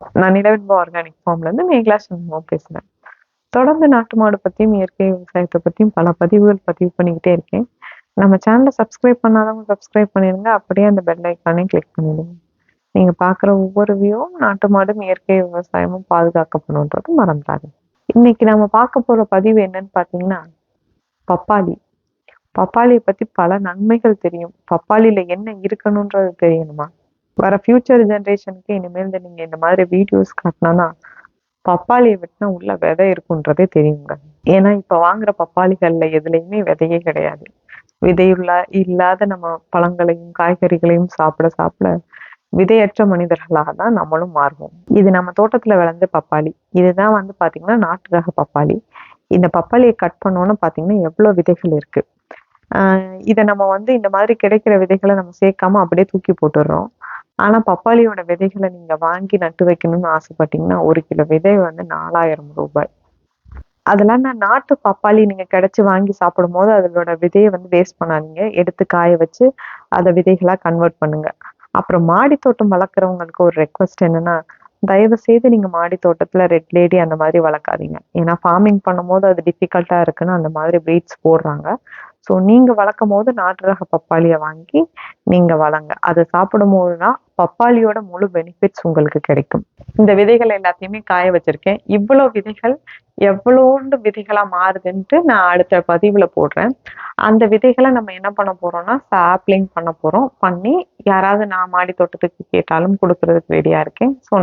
நான் நிலவின்ப ஆர்கானிக் ஃபார்ம்லேருந்து மேகலா சண்முகம் பேசுகிறேன் தொடர்ந்து நாட்டு மாடு பற்றியும் இயற்கை விவசாயத்தை பற்றியும் பல பதிவுகள் பதிவு பண்ணிக்கிட்டே இருக்கேன். நம்ம சேனலை சப்ஸ்கிரைப் பண்ணாதவங்க சப்ஸ்கிரைப் பண்ணிடுங்க. அப்படியே அந்த பெல் ஐக்கானே கிளிக் பண்ணிடுங்க. நீங்கள் பார்க்குற ஒவ்வொரு வியூவும் நாட்டு மாடும் இயற்கை விவசாயமும் பாதுகாக்கப்படும்ன்றது மறந்துடாது இன்னைக்கு நம்ம பார்க்க போகிற பதிவு என்னன்னு பார்த்தீங்கன்னா பப்பாளி. பப்பாளியை பற்றி பல நன்மைகள் தெரியும். பப்பாளியில் என்ன இருக்கணுன்றது தெரியணுமா? வர ஃபியூச்சர் ஜென்ரேஷனுக்கு இனிமேல் நீங்கள் இந்த மாதிரி வீடியோஸ் காட்டினா பப்பாளியை வெட்டினா உள்ள விதை இருக்குன்றதே தெரியுங்க. ஏன்னா இப்போ வாங்குற பப்பாளிகள்ல எதுலையுமே விதையே கிடையாது. விதையுள்ள இல்லாத நம்ம பழங்களையும் காய்கறிகளையும் சாப்பிட சாப்பிட விதையற்ற மனிதர்களாக தான் நம்மளும் மாறுவோம். இது நம்ம தோட்டத்துல விளைஞ்ச பப்பாளி. இதுதான் வந்து பாத்தீங்கன்னா நாட்டு ரக பப்பாளி. இந்த பப்பாளியை கட் பண்ணோன்னு பாத்தீங்கன்னா எவ்வளவு விதைகள் இருக்கு. ஆஹ் இதை நம்ம வந்து இந்த மாதிரி கிடைக்கிற விதைகளை நம்ம சேர்க்காம அப்படியே தூக்கி போட்டுடுறோம். ஆனா பப்பாளியோட விதைகளை நீங்க வாங்கி நட்டு வைக்கணும்னு ஆசைப்பட்டீங்கன்னா ஒரு கிலோ விதை வந்து நாலாயிரம் ரூபாய். அதெல்லாம் நான் நாட்டு பப்பாளி நீங்க கிடைச்சு வாங்கி சாப்பிடும் போது அதோட விதையை வந்து வேஸ்ட் பண்ணாதீங்க. எடுத்து காய வச்சு அதை விதைகளா கன்வெர்ட் பண்ணுங்க. அப்புறம் மாடி தோட்டம் வளர்க்குறவங்களுக்கு ஒரு ரெக்வஸ்ட் என்னன்னா தயவு செய்து நீங்க மாடி தோட்டத்துல ரெட் லேடி அந்த மாதிரி வளர்க்காதீங்க. ஏன்னா ஃபார்மிங் பண்ணும்போது அது டிஃபிகல்ட்டா இருக்குன்னு அந்த மாதிரி பிரீட்ஸ் போடுறாங்க. ஸோ நீங்க வளர்க்கும் போது நாட்டு ரக பப்பாளியை வாங்கி நீங்க வளங்க அதை சாப்பிடும் போதுதான் பப்பாளியோட முழு பெனிஃபிட்ஸ் உங்களுக்கு கிடைக்கும். இந்த விதைகள் எல்லாத்தையுமே காய வச்சிருக்கேன். இவ்வளோ விதைகள் எவ்வளோண்டு விதைகளா மாறுதுன்ட்டு நான் அடுத்த பதிவுல போடுறேன். அந்த விதைகளை நம்ம என்ன பண்ண போறோம்னா சாப்ளிங் பண்ண போறோம். பண்ணி யாராவது நான் மாடி தோட்டத்துக்கு கேட்டாலும் கொடுக்கறதுக்கு ரெடியா இருக்கேன். ஸோ